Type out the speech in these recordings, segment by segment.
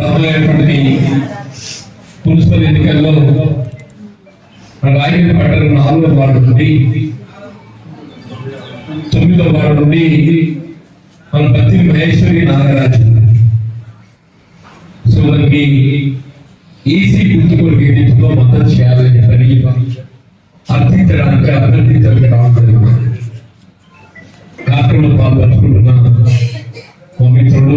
రాబోయేటువంటి మున్సిపల్ ఎన్నికల్లో రాయగిరి పట్టణం నాలుగో వార్డు నుండి తొమ్మిదో వార్డు నుండి మన పత్తి మహేశ్వరి నాగరాజు. సో మనకి ఈసీ గుర్తు కొరికి ఎన్నికల్లో మద్దతు చేయాలని చెప్పని అర్థించడానికి అభ్యర్థించడానికి రావడం జరిగింది. కార్యక్రమంలో పాల్పంచుకుంటున్న మా మిత్రులు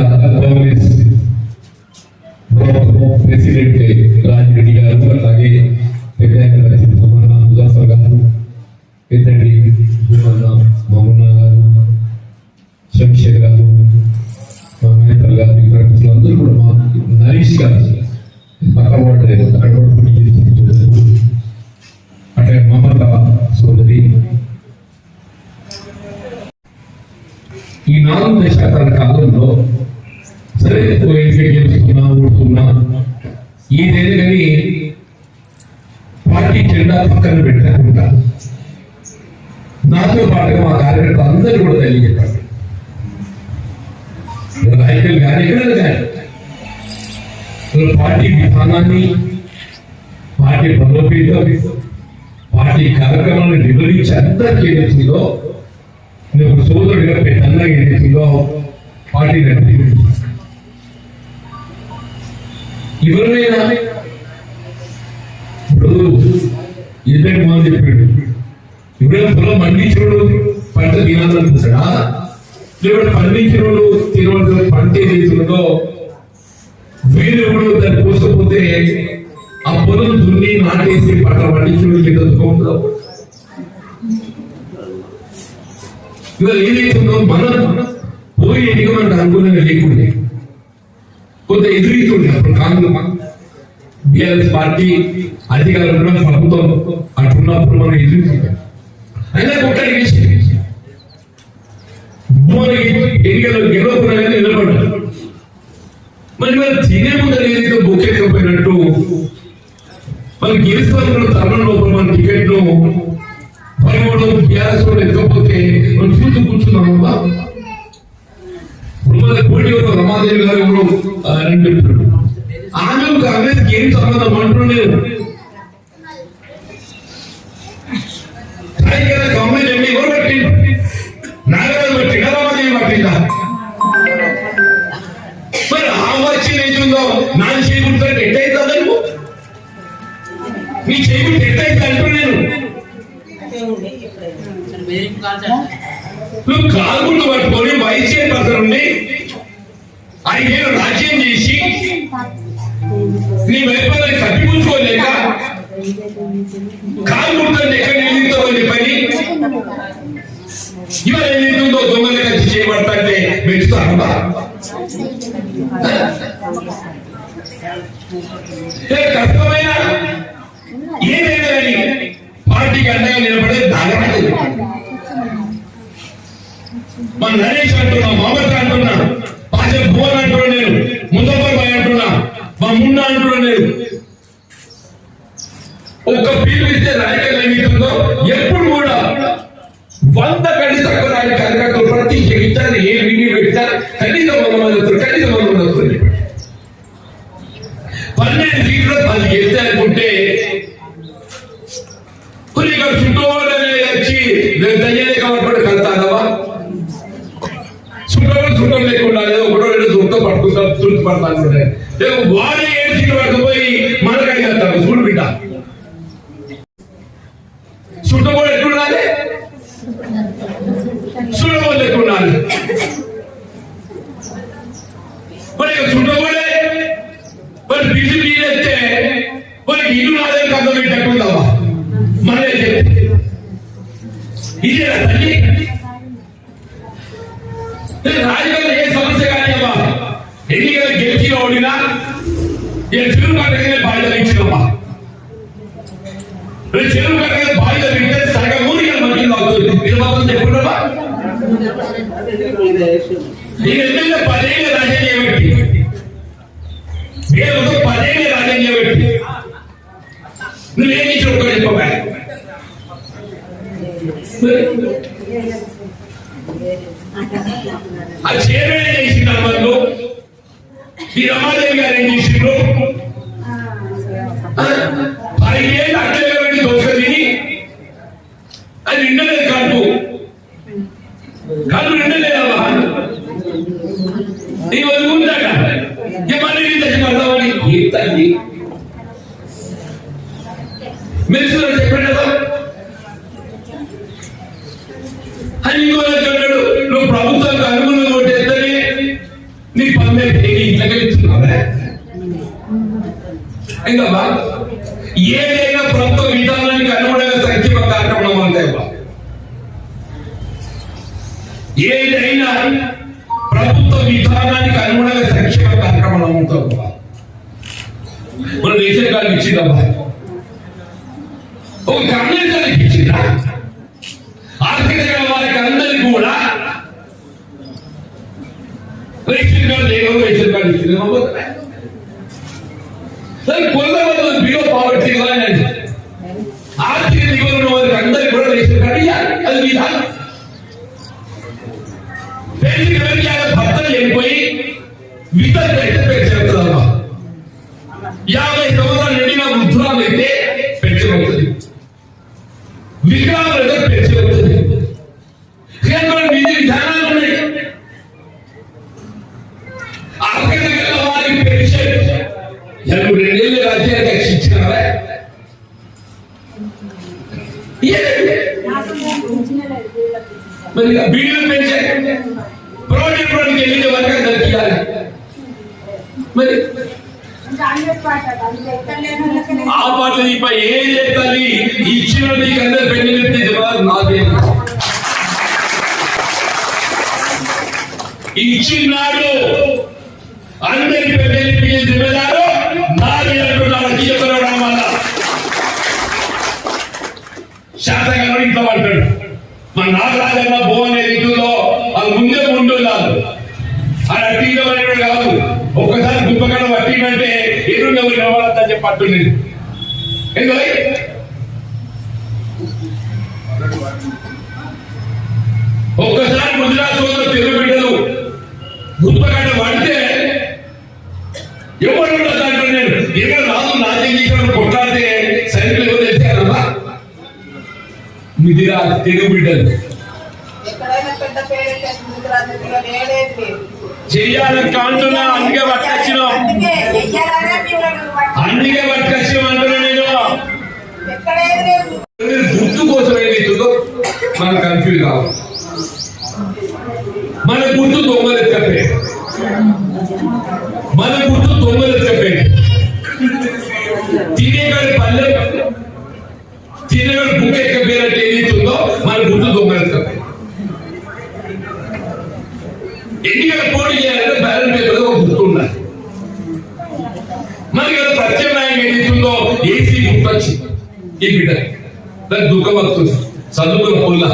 మండల కాంగ్రెస్ ప్రెసిడెంట్ రాజిరెడ్డి గారు అలాగే పెద్ద ముజాఫర్ గారు పెద్దండి భూమన్న మమ్మున్న గారు శంషేర్ గారు మా మేనేజర్ గారు ఇక్కడ అందరూ కూడా మా నరీష్ గారు పక్క వాడలేదు అక్కడ కూడా పోటీ చేసి చూడలేదు అట్లా మమత సోదరి ఈ నాలుగు దశాబ్దాల కాలంలో సరే పోయేసి గెలుస్తున్నా ఓడుతున్నా ఏదైనా కానీ పార్టీ జెండా పక్కన పెట్టకుండా నాతో పాటుగా మా కార్యకర్త అందరూ కూడా తెలియజెప్పారు నాయకులు కానీ ఎక్కడ కానీ. పార్టీ విధానాన్ని పార్టీ బలోపేతం పార్టీ కార్యక్రమాలను వివరించి అందరికీ ఏదైతుందో నేను ఒక సోదరుడిగా పెద్దగా ఏదైతుందో పార్టీ నడిపి ఎవరినైనా ఇప్పుడు ఇద్దరికి మనం చెప్పాడు. ఎవరైనా పొలం పండించుడు పంట తినాలనుకుంటాడా లేకపోతే పండించుడు తినవలసిన పంట ఏదైతుందో వీరు ఎవరు దాన్ని పోసకపోతే ఆ పొలం దున్ని నాటేసి పంట పండించుడు ఎంత దుఃఖంలో ఇవాళ ఏదైతుందో మనం పోయి ఎన్నికమంటే అనుకునే లేకుండా. కొంత ఎదురీతుండే అప్పుడు కాంగ్రెస్ బిఆర్ఎస్ పార్టీ అధికారంలో ప్రభుత్వం అట్టున్నప్పుడు మనం ఎదురుతుంటాం అయినా ఒక్కడి విషయం. ఎన్నికలు గెలవకుండా నిలబడ్డారు మరి వాళ్ళు తినే ముందర ఏదైతే బొక్కెక్కపోయినట్టు మనకి గెలుస్తున్న తరుణం లోపల మన టికెట్ను ను పనివాడు బీఆర్ఎస్ కూడా ఎక్కకపోతే మనం చూస్తూ కూర్చున్నామా రమాదేవి గారు ఎవరు ఆ, అని చెప్తున్నాడు ఆమె కాంగ్రెస్ ఏం సంబంధం అంటున్నారు గవర్నమెంట్ ఎంపీ ఎవరు పెట్టిండు? నాగరాజు పెట్టిందా రమాదేవి పట్టిందా మరి ఆ వచ్చి ఏతుందో నా చేయకుంటే ఎట్టయితుందా నువ్వు నీ చేయకుంటే ఎట్టయితే అంటూ నేను. నువ్వు కాలుగుండు పట్టుకొని చైర్పర్సన్ ఉండి ఐదేళ్ళు రాజ్యం చేసి నీ వైఫల్యం కప్పిపుచ్చుకోలేక కాలు గుర్తుంది ఎక్కడ నిలుగుతావని పని? ఇవాళ ఏదైతుందో దొంగలు కలిసి చేయబడతాంటే మెచ్చుతాను కష్టమైన? ఏదైనా కానీ పార్టీకి అండగా నిలబడే దాగరాలేదు మన నరేష్ అంటున్నా మమత అంటున్నా వంద కంటే తక్కువ కట్టగానే బాధ్యత చెరువు కట్టగానే బాధ్యత ఇస్తే సగం ఊరికి మధ్యలో అవుతుంది? మీరు మాత్రం చెప్పుకుంటామా నేను ఎమ్మెల్యే పదేళ్ళు రాజకీయ వ్యక్తి నేను ఒక పదేళ్ళు రాజకీయ వ్యక్తి నువ్వేమి చెప్పబా ఆ చైర్మన్ చేసిన వాళ్ళు ఈ రమాదేవి గారు ఏం చేసిండ్రు పదిహేను అక్కడే పెట్టి దోశ తిని అది నిండలేదు కడుపు. కడుపు నిండలేదమ్మా నీ వదిలి ఉందాక ఏమన్నా నీ తెచ్చి పడతామని ఏ తల్లి మెరుసులో చెప్పాడు కదా. అని ఇంకో చెప్పాడు నువ్వు ప్రభుత్వానికి అనుగుణంగా ఎత్తని నీ పన్ను ఇంట్లోకి ఇస్తున్నావా ఇంకా బా ఏదైనా ప్రభుత్వ విధానానికి అనుగుణంగా సంక్షేమ కార్యక్రమం అంతే ఏదైనా ప్రభుత్వ విధానానికి అనుగుణంగా సంక్షేమ కార్యక్రమం ఉంటుంది బా. మన రేషన్ కార్డు ఇచ్చిందమ్మా ఒక కమ్యూనిటీ ఇచ్చిందా? ఆర్థికంగా వారికి అందరికి కూడా రేషన్ కార్డు లేదు రేషన్ కార్డు ఇచ్చిందా? యాభై సంవత్సరాలు నిండిన వృద్ధురాలు అయితే పెన్షన్ అవుతుంది వికలాంగులు మరి బీడీలు పెన్షన్ ప్రోడక్ట్ ప్రోడక్ట్ వెళ్ళిన వరకు అందరికి ఇవ్వాలి మరి ఆ పాటలు ఇప్పుడు ఏం చేయాలి ఇచ్చిన నీకు అందరు పెళ్లి పెడితే జవాబు నాదే ఇచ్చినాడు అందరి పెళ్లి పిల్లలు జిమ్మేదారు నాది అంటున్నాడు చెప్పడం వల్ల శాతగాడు ఇంట్లో పడతాడు మా నాగరాజన్న భువన రీతిలో వాళ్ళు ముందే ముందు కాదు అది అట్టిలో అనేవాడు కాదు. ఒక్కసారి గుప్పగడ పట్టిందంటే ఎదురు ఎవరు నిలబడద్దని చెప్పి పట్టుంది ఎందుకు? ఒక్కసారి గుజరాత్లో తెలుగు తెలుగు బిడ్డలు. చెయ్యాలని కాంటున్నా అందుకే పట్టుకొచ్చినాం. అందుకే పట్టుకొచ్చినాం అంటున్నా నేను. గుర్తు కోసం ఏదైతుందో మనం కన్ఫ్యూజ్ కావాలి. ఎన్నికల పోటీ చేయాలంటే బ్యాలెట్ పేపర్ ఒక గుర్తు ఉండాలి మరి కదా ప్రత్యామ్నాయం ఏదైతుందో ఏసీ గుర్తొచ్చి ఈ బిడ్డ. దానికి దుఃఖం వస్తుంది. చదువుకున్న పొల్ల.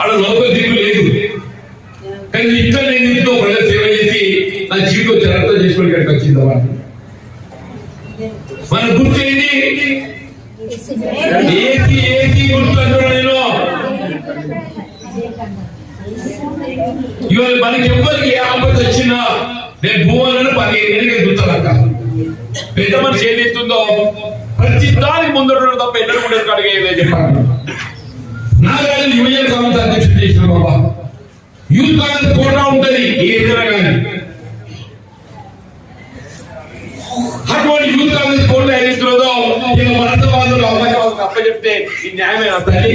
ఆడ లోపల దిక్కు లేదు. కానీ ఇక్కడ నేను ఇంట్లో ప్రజల సేవ చేసి నా జీవితం చరిత్ర చేసుకుని ఇక్కడికి వచ్చింది అన్నమాట. మన గుర్తు ఏంటి ఏసీ ఏసీ గుర్తు అంటున్నా నేను. ఇవాళ మనకి ఎవ్వరికి ఏ ఆపద వచ్చినా నేను భూములను పదిహేను ఏళ్ళకి గుర్తాలంట పెద్ద మనిషి ఏదైతుందో ప్రతి దానికి ముందు తప్ప ఎన్నడూ కూడా అడిగేదే చెప్పాను నాగార్జున యువజన కాంగ్రెస్ అధ్యక్షుడు చేసిన బాబా. యూత్ కాంగ్రెస్ కోటా ఉంటది ఏ ఇద్దరు కానీ. అటువంటి యూత్ కాంగ్రెస్ కోట ఏదైతుందో ఇక భరత బాధలు అవకాశం అప్ప చెప్తే ఈ న్యాయమే తల్లి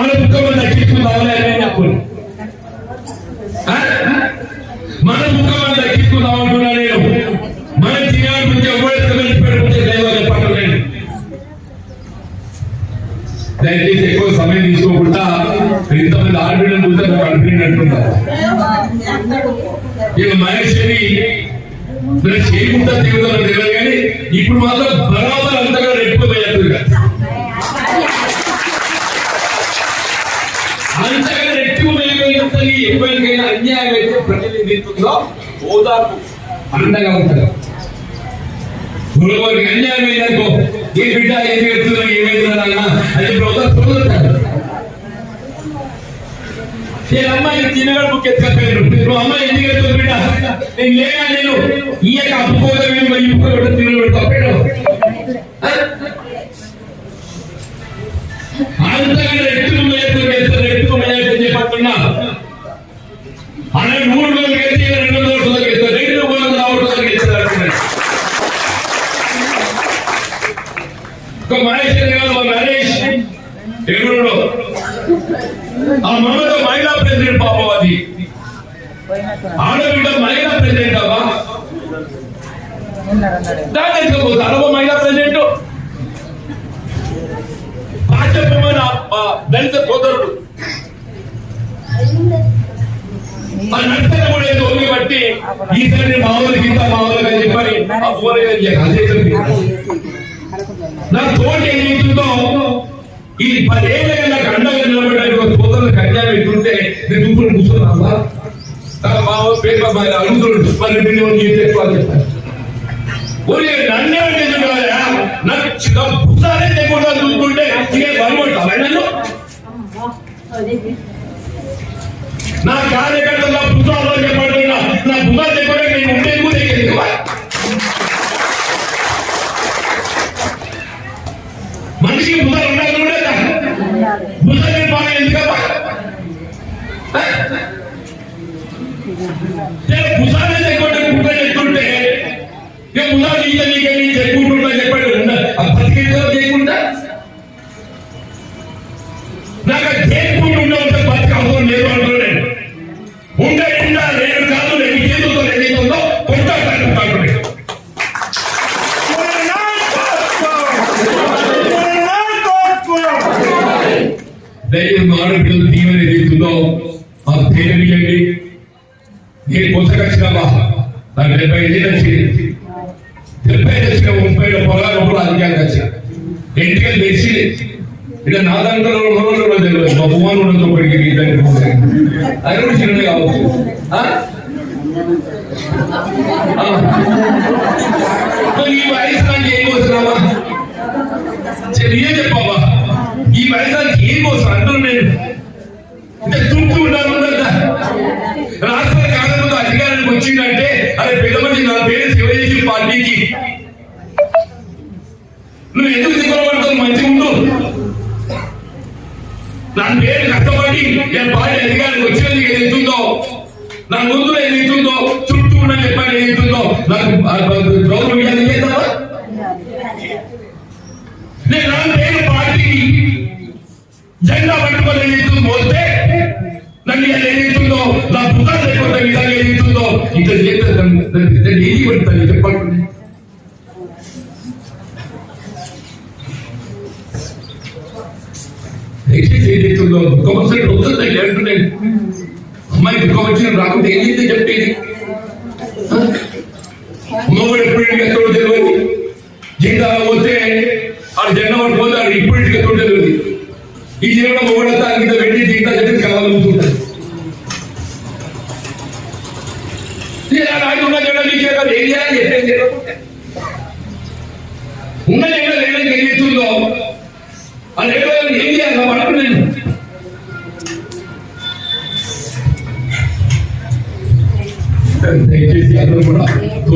మన కుక్క మీద దక్కించుకుందామని అప్పుడు మన ముఖం మీద దక్కించుకుందాం నేను? మన తినాలి నుంచి ఎవరైతే వెళ్ళిపోయాడు దైవాలు పట్టలేదు దయచేసి ఎక్కువ సమయం తీసుకోకుండా ఇంతమంది ఆర్బిడల్ చూస్తే కాన్ఫిడెంట్ అంటున్నారు ఇక మహేశ్వరి మరి చేయకుండా తీరుతారో తెలియదు కానీ ఇప్పుడు మాత్రం బరాబర్ అంతగా రెట్టుకుపోయారు అంతగా రెట్టుకుపోయినంతని ఎవరికైనా అన్యాయం అయితే ప్రతినిధిత్వంలో ఓదార్పు అండగా ఉంటారు. గురువారికి అన్యాయం అయిందనుకో ఏ బిడ్డ ఏం చేస్తుందో ఏమైందో నాన్న అని ఓదార్పు నేను అమ్మాయి చిన్నగా బుక్ ఎత్తుకపోయాను నువ్వు అమ్మాయి ఎందుకు ఎత్తుకు బిడ్డ? నేను లేనా నేను? ఈ యొక్క అప్పుకోవడం ఈ బుక్క తినగడు తప్పాడు అంతగా ఆ మమత మహిళా ప్రెసిడెంట్ పాపం అది. ఆడబిడ్డ మహిళా ప్రెసిడెంట్ అవ్వా? దాన్ని ఎత్తుకోపోతుంది అరవ మహిళా ప్రెసిడెంట్. భాజపమైన దళిత సోదరుడు. మామూలు కూడా ఏదో బట్టి ఈసారి చెప్పని ఆ ఫోన్ నా తోటి ఏం చేస్తుందో ఈ పదేళ్ళగా నాకు అండగా నిలబడడానికి ఒక సోదరులు కన్యాలు ఇస్తుంటే నేను చూపులు కూర్చున్నా మా పేరు మా అడుగుతున్నాడు మరి నేను చేస్తే ఎక్కువ అని చెప్పాను ఊరికే నన్నే చేస్తున్నారా నాకు పుస్తానే తెకుండా చూసుకుంటే ఇదే భయపడతావా నన్ను నా కార్యకర్తల పుస్తకాలు ఈ వయసు నాకు ఏం పోతున్నావా చెయ్యే చెప్పావా ఈ వయసానికి ఏం కోసం అంటున్నాను నేను అంటే చుట్టూ ఉండాలి ఉండదా రాష్ట్ర కాలంలో అధికారానికి వచ్చిందంటే అరే పెద్దమంది నా పేరు శివజీ పార్టీకి నువ్వు ఎందుకు దిగబడతావు మంచి ఉండు నా పేరు కష్టపడి నేను పార్టీ అధికారానికి వచ్చేది ఏదైతుందో నా ముందు దయచేసి ఏదైతుందో దుఃఖం వస్తే వస్తుంది అంటున్నాను అమ్మాయి దుఃఖం వచ్చిన రాకుంటే ఏం చేస్తే చెప్పేది? మొగుడు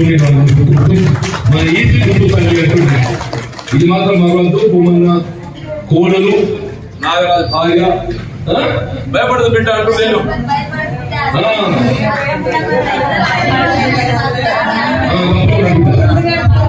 తోటి మన ఈజీ గుర్తు ఇది మాత్రం భగవంతు భూమన్న కోడలు నాగరాజు భార్య? భయపడదు బిడ్డ అంటూ నేను.